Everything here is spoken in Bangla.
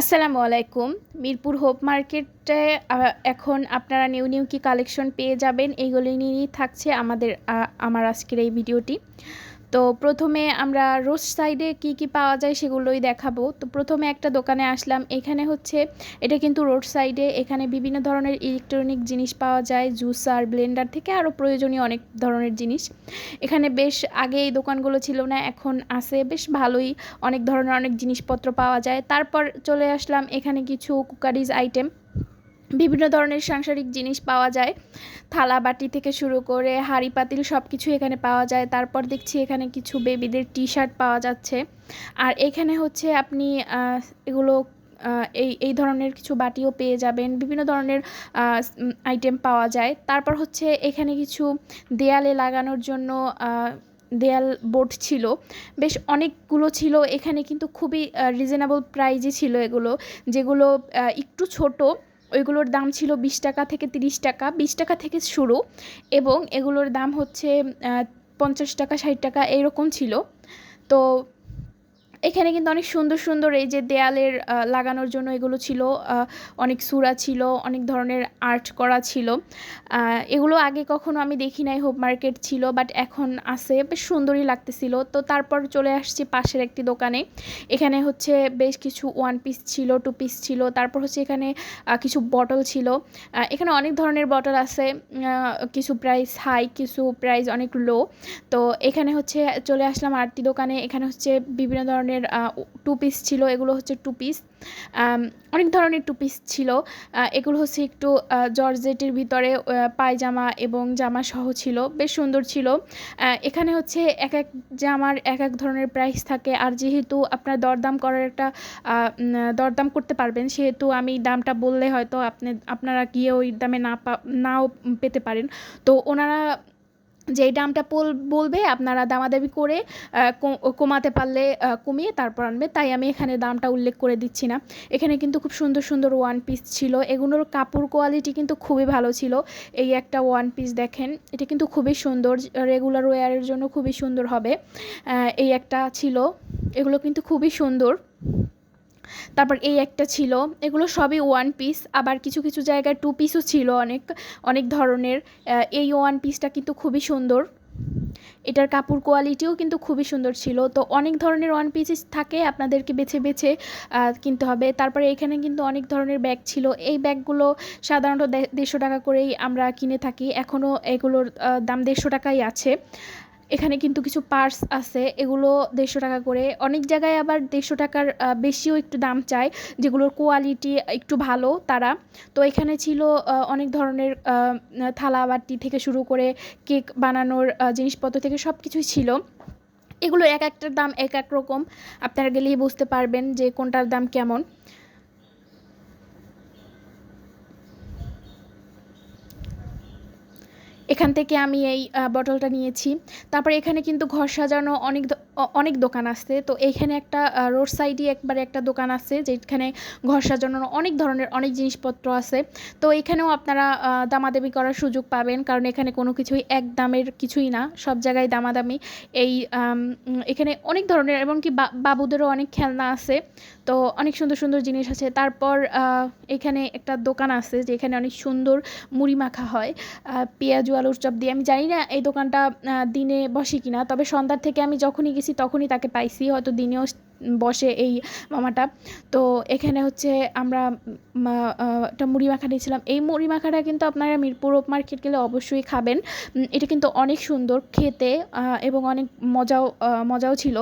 আসসালামু আলাইকুম। মিরপুর হোপ মার্কেটে এখন আপনারা নিউ নিউ কি কালেকশন পেয়ে যাবেন, এইগুলি নিয়েই থাকছে আমাদের আমার আজকের এই ভিডিওটি। তো প্রথমে আমরা রোড সাইডে কি কি পাওয়া যায় সেগুলোই দেখাবো। তো প্রথমে একটা দোকানে আসলাম, এখানে হচ্ছে, এটা কিন্তু রোড সাইডে, এখানে বিভিন্ন ধরনের ইলেকট্রনিক জিনিস পাওয়া যায়, জুসার, ব্লেন্ডার থেকে আরও প্রয়োজনীয় অনেক ধরনের জিনিস। এখানে বেশ আগে এই দোকানগুলো ছিল না, এখন আছে, বেশ ভালোই অনেক ধরনের অনেক জিনিসপত্র পাওয়া যায়। তারপর চলে আসলাম এখানে কিছু কুকারিজ আইটেম। বিভিন্ন ধরনের সাংসারিক জিনিস পাওয়া যায়। থালা বাটি থেকে শুরু করে হাঁড়ি পাতিল সব কিছু এখানে পাওয়া যায়। তারপর দেখছি এখানে কিছু বেবিদের টি শার্ট পাওয়া যাচ্ছে। আর এখানে হচ্ছে আপনি এগুলো এই এই ধরনের কিছু বাটিও পেয়ে যাবেন। বিভিন্ন ধরনের আইটেম পাওয়া যায়। তারপর হচ্ছে এখানে কিছু দেয়ালে লাগানোর জন্য দেয়াল বোর্ড ছিল। বেশ অনেকগুলো ছিল। এখানে কিন্তু খুবই রিজনেবল প্রাইজে ছিল এগুলো। যেগুলো একটু ছোট। ওইগুলোর দাম ছিল বিশ টাকা থেকে তিরিশ টাকা। বিশ টাকা থেকে শুরু এবং এগুলোর দাম হচ্ছে পঞ্চাশ টাকা, ষাট টাকা, এইরকম ছিল। তো এখানে কিন্তু অনেক সুন্দর সুন্দর এই যে দেয়ালের লাগানোর জন্য এগুলো ছিল অনেক সুরা ছিল, অনেক ধরনের আর্ট করা ছিল। এগুলো আগে কখনো আমি দেখি নাই, হোপ মার্কেট ছিল, বাট এখন আছে, বেশ সুন্দরই লাগতেছিল। তো তারপর চলে আসছি পাশের একটি দোকানে। এখানে হচ্ছে বেশ কিছু ওয়ান পিস ছিল টু পিস ছিল, তারপর হচ্ছে এখানে কিছু বটল ছিল। এখানে অনেক ধরনের বটল আছে কিছু প্রাইস হাই কিছু প্রাইস অনেক লো তো এখানে হচ্ছে চলে আসলাম আরটি দোকানে। এখানে হচ্ছে বিভিন্ন ধরনের টু পিস ছিল, এগুলো হচ্ছে টু পিস অনেক ধরনের টু পিস ছিল। এগুলো হচ্ছে একটু জর্জেটের ভিতরে পায়জামা এবং জামা সহ ছিল। বেশ সুন্দর ছিল। এখানে হচ্ছে এক এক জামার এক এক ধরনের প্রাইস থাকে। আর যেহেতু আপনার দরদাম করার একটা দরদাম করতে পারবেন, সেহেতু আমি দামটা বললে হয়তো আপনি, আপনারা গিয়ে ওই দামে না পা, নাও পেতে পারেন। তো ওনারা যেই দামটা বল- বলবে, আপনারা দামাদামি করে কমাতে পারলে কমিয়ে তারপর আনবে। তাই আমি এখানে দামটা উল্লেখ করে দিচ্ছি না। এখানে কিন্তু খুব সুন্দর সুন্দর ওয়ান পিস ছিল। এগুলোর কাপড় কোয়ালিটি কিন্তু খুবই ভালো ছিল। এই একটা ওয়ান পিস দেখেন, এটা কিন্তু খুবই সুন্দর। রেগুলার ওয়্যারের জন্য খুবই সুন্দর হবে। এই একটা ছিল। এগুলো কিন্তু খুবই সুন্দর। তারপর এই একটা ছিল। এগুলো সবই ওয়ান পিস আবার কিছু কিছু জায়গায় টু পিসও ছিল অনেক অনেক ধরনের। এই ওয়ান পিসটা কিন্তু খুবই সুন্দর। এটার কাপড় কোয়ালিটিও কিন্তু খুবই সুন্দর ছিল। তো অনেক ধরনের ওয়ান পিসেস থাকে, আপনাদেরকে বেছে বেছে কিনতে হবে। তারপরে এখানে কিন্তু অনেক ধরনের ব্যাগ ছিল। এই ব্যাগগুলো সাধারণত দেড়শো টাকা করেই আমরা কিনে থাকি। এখনও এগুলোর দাম দেড়শো টাকাই আছে। এখানে কিন্তু কিছু পার্স আছে, এগুলো দেড়শো টাকা করে। অনেক জায়গায় আবার দেড়শো টাকার বেশিও একটু দাম চায়, যেগুলোর কোয়ালিটি একটু ভালো তারা। তো এখানে ছিল অনেক ধরনের থালা বাটি থেকে শুরু করে কেক বানানোর জিনিসপত্র থেকে সব কিছুই ছিল। এগুলো এক একটার দাম এক এক রকম। আপনারা গেলেই বুঝতে পারবেন যে কোনটার দাম কেমন। এখান থেকে আমি এই বটলটা নিয়েছি। তারপর এখানে কিন্তু ঘর সাজানো অনেক অনেক দোকান আছে। তো এইখানে একটা রোড সাইডে একবারে একটা দোকান আছে, যেখানে ঘর সাজানোর অনেক ধরনের অনেক জিনিসপত্র আছে। তো এখানেও আপনারা দামাদামি করার সুযোগ পাবেন, কারণ এখানে কোনো কিছুই এক দামের কিছুই না, সব জায়গায় দামাদামি। এই এখানে অনেক ধরনের, এমনকি বাবুদেরও অনেক খেলনা আছে। তো অনেক সুন্দর সুন্দর জিনিস আছে। তারপর এখানে একটা দোকান আছে, যেখানে অনেক সুন্দর মুড়ি মাখা হয়। পেঁয়াজু আলুর চপ দিয়ে। আমি জানি না এই দোকানটা দিনে বসে কিনা, তবে সন্ধ্যার থেকে আমি যখনই গেছি তখনই তাকে পাইছি, হয়তো দিনেও বসে এই মামাটা। তো এখানে হচ্ছে আমরা একটা মুড়ি মাখা নিয়েছিলাম। এই মুড়ি মাখাটা কিন্তু আপনারা মিরপুর মার্কেট গেলে অবশ্যই খাবেন। এটা কিন্তু অনেক সুন্দর খেতে এবং অনেক মজাও মজাও ছিল।